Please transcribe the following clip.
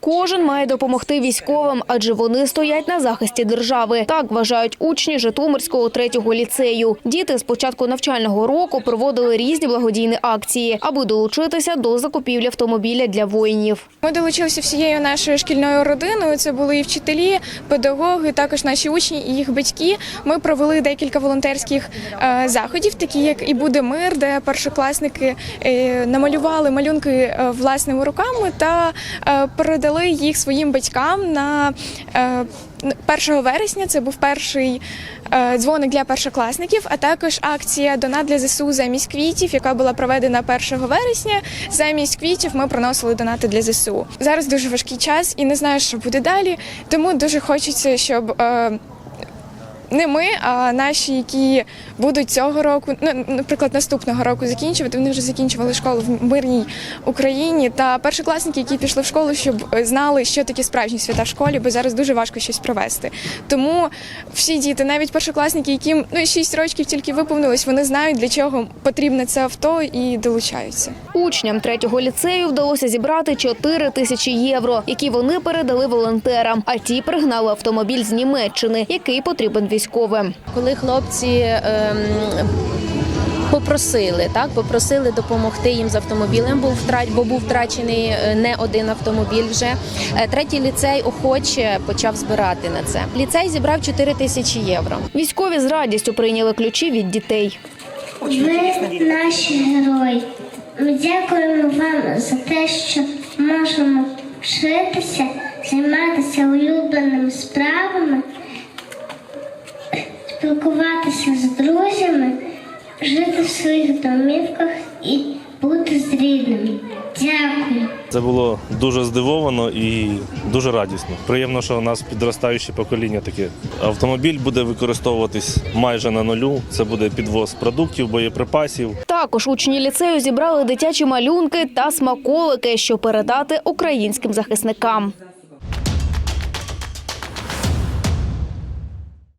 Кожен має допомогти військовим, адже вони стоять на захисті держави. Так вважають учні Житомирського третього ліцею. Діти з початку навчального року проводили різні благодійні акції, аби долучитися до закупівлі автомобіля для воїнів. Ми долучилися всією нашою шкільною родиною. Це були і вчителі, педагоги, також наші учні і їх батьки. Ми провели декілька волонтерських е, заходів, такі як і буде мир, де першокласники е, намалювали малюнки е, власними руками та е, передали їх своїм батькам на е, 1 вересня. Це був перший е, дзвоник для першокласників, а також акція Донат для ЗСУ замість квітів, яка була проведена 1 вересня. Замість квітів ми приносили донати для ЗСУ. Зараз дуже важкий час і не знаю, що буде далі. Тому дуже хочеться, щоб. Не ми, а наші, які будуть цього року, ну, наприклад, наступного року закінчувати. Вони вже закінчували школу в мирній Україні. Та першокласники, які пішли в школу, щоб е, знали, що таке справжні свята в школі, бо зараз дуже важко щось провести. Тому всі діти, навіть першокласники, яким ну 6 років тільки виповнилось, вони знають для чого потрібне це авто і долучаються. Учням третього ліцею вдалося зібрати 4 тисячі євро, які вони передали волонтерам. А ті пригнали автомобіль з Німеччини, який потрібен військовим. Коли хлопці ем, попросили, так попросили допомогти їм з автомобілем, був втрач, бо був втрачений е, не один автомобіль. Вже Е, третій ліцей охоче почав збирати на це. Ліцей зібрав 4 тисячі євро. Військові з радістю прийняли ключі від дітей. Ви наші герої. Ми дякуємо вам за те, що можемо вчитися, займатися улюбленими справами, спілкуватися з друзями, жити в своїх домівках і бути з рідними. Дякую. Це було дуже здивовано і дуже радісно. Приємно, що у нас підростаюче покоління таке. Автомобіль буде використовуватись майже на нулю. Це буде підвоз продуктів, боєприпасів. Також учні ліцею зібрали дитячі малюнки та смаколики, щоб передати українським захисникам.